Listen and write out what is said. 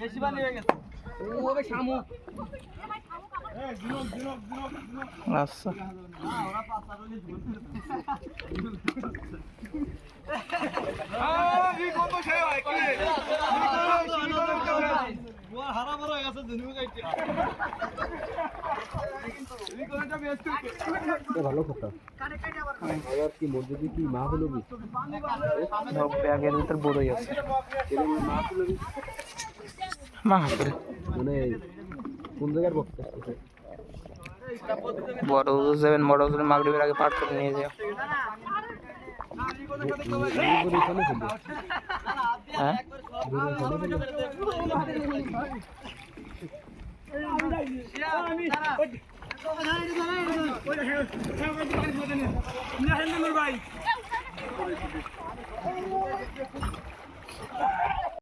বেশি পানি হয়ে গেছে ওরে শামুক আচ্ছা। ভালো কথা। আবার কি মসজিদে কি মা হলো ব্যাগের ভিতর বড়ই আছে। মা মানে কোন জায়গার বক্তা বড় হুজুর যাবেন বড় হুজুর মাগরিবের আগে পাঠ করে নিয়ে যাও। হ্যাঁ? ভাই